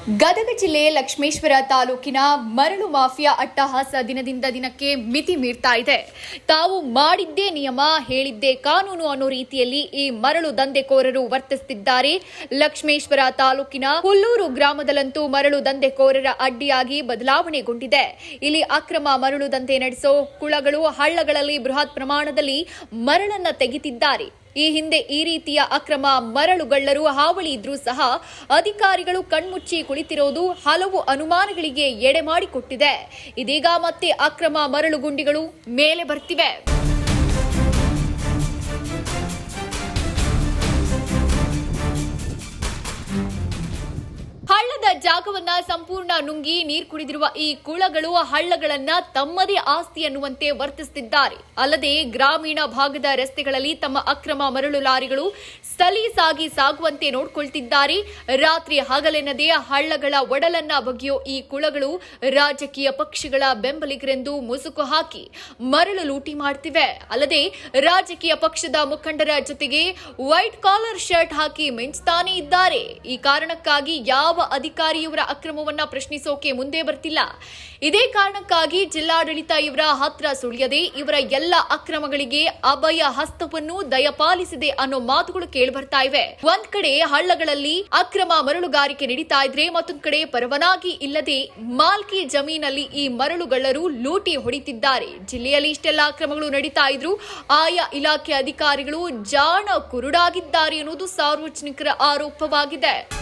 ಗದಗ ಜಿಲ್ಲೆ ಲಕ್ಷ್ಮೇಶ್ವರ ತಾಲೂಕಿನ ಮರಳು ಮಾಫಿಯಾ ಅಟ್ಟಹಾಸ ದಿನದಿಂದ ದಿನಕ್ಕೆ ಮಿತಿ ಮೀರ್ತಾ ಇದೆ. ತಾವು ಮಾಡಿದ್ದೇ ನಿಯಮ, ಹೇಳಿದ್ದೇ ಕಾನೂನು ಅನ್ನೋ ರೀತಿಯಲ್ಲಿ ಈ ಮರಳು ದಂಧೆಕೋರರು ವರ್ತಿಸುತ್ತಿದ್ದಾರೆ ಲಕ್ಷ್ಮೇಶ್ವರ ತಾಲೂಕಿನ ಹುಲ್ಲೂರು ಗ್ರಾಮದಲ್ಲಂತೂ ಮರಳು ದಂಧೆಕೋರರ ಅಡ್ಡಿಯಾಗಿ ಬದಲಾವಣೆಗೊಂಡಿದೆ. ಇಲ್ಲಿ ಅಕ್ರಮ ಮರಳು ದಂಧೆ ನಡೆಸೋ ಕುಳಗಳು, ಹಳ್ಳಗಳಲ್ಲಿ ಬೃಹತ್ ಪ್ರಮಾಣದಲ್ಲಿ ಮರಳನ್ನ ತೆಗೆತಿದ್ದಾರೆ. ಈ ಹಿಂದೆ ಈ ರೀತಿಯ ಅಕ್ರಮ ಮರಳುಗಳ್ಳರು ಹಾವಳಿ ಇದ್ರೂ ಸಹ ಅಧಿಕಾರಿಗಳು ಕಣ್ಮುಚ್ಚಿ ಕುಳಿತಿರೋದು ಹಲವು ಅನುಮಾನಗಳಿಗೆ ಎಡೆ ಮಾಡಿಕೊಟ್ಟಿದೆ. ಇದೀಗ ಮತ್ತೆ ಅಕ್ರಮ ಮರಳು ಗುಂಡಿಗಳು ಮೇಲೆ ಬರ್ತಿವೆ. ಜಾಗವನ್ನ ಸಂಪೂರ್ಣ ನುಂಗಿ ನೀರು ಕುಡಿದಿರುವ ಈ ಕುಳಗಳು ಹಳ್ಳಗಳನ್ನ ತಮ್ಮದೇ ಆಸ್ತಿ ಅನ್ನುವಂತೆ ವರ್ತಿಸುತ್ತಿದ್ದಾರೆ ಅಲ್ಲದೆ ಗ್ರಾಮೀಣ ಭಾಗದ ರಸ್ತೆಗಳಲ್ಲಿ ತಮ್ಮ ಅಕ್ರಮ ಮರಳು ಲಾರಿಗಳು ಸಲೀಸಾಗಿ ಸಾಗುವಂತೆ ನೋಡಿಕೊಳ್ತಿದ್ದಾರೆ. ರಾತ್ರಿ ಹಗಲೆನ್ನದೇ ಹಳ್ಳಗಳ ಒಡಲನ್ನ ಬಗೆಯೋ ಈ ಕುಳಗಳು ರಾಜಕೀಯ ಪಕ್ಷಗಳ ಬೆಂಬಲಿಗರೆಂದು ಮುಸುಕು ಹಾಕಿ ಮರಳು ಲೂಟಿ ಮಾಡ್ತಿವೆ. ಅಲ್ಲದೆ ರಾಜಕೀಯ ಪಕ್ಷದ ಮುಖಂಡರ ಜೊತೆಗೆ ವೈಟ್ ಕಾಲರ್ ಶರ್ಟ್ ಹಾಕಿ ಮಿಂಚ್ತಾನೇ ಇದ್ದಾರೆ. ಈ ಕಾರಣಕ್ಕಾಗಿ ಯಾವ ಅಧಿಕಾರಿ ಇವರ ಅಕ್ರಮವನ್ನ ಪ್ರಶ್ನಿಸೋಕೆ ಮುಂದೆ ಬರ್ತಿಲ್ಲ. ಇದೇ ಕಾರಣಕ್ಕಾಗಿ ಜಿಲ್ಲಾಡಳಿತ ಇವರ ಹತ್ರ ಸುಳಿಯದೆ, ಇವರ ಎಲ್ಲ ಅಕ್ರಮಗಳಿಗೆ ಅಭಯ ಹಸ್ತವನ್ನು ದಯಪಾಲಿಸಿದೆ ಅನ್ನೋ ಮಾತುಗಳು ಕೇಳಿಬರ್ತಾ ಇವೆ. ಒಂದ್ ಕಡೆ ಹಳ್ಳಗಳಲ್ಲಿ ಅಕ್ರಮ ಮರಳುಗಾರಿಕೆ ನಡೀತಾ ಇದ್ರೆ ಮತ್ತೊಂದ್ ಕಡೆ ಪರವಾನಗಿ ಇಲ್ಲದೆ ಮಾಲ್ಕಿ ಜಮೀನಲ್ಲಿ ಈ ಮರಳುಗಳ್ಳರು ಲೂಟಿ ಹೊಡಿತಿದ್ದಾರೆ. ಜಿಲ್ಲೆಯಲ್ಲಿ ಇಷ್ಟೆಲ್ಲ ಅಕ್ರಮಗಳು ನಡೀತಾ ಇದ್ರು, ಆಯಾ ಇಲಾಖೆ ಅಧಿಕಾರಿಗಳು ಜಾಣ ಕುರುಡಾಗಿದ್ದಾರೆ ಎನ್ನುವುದು ಸಾರ್ವಜನಿಕರ ಆರೋಪವಾಗಿದೆ.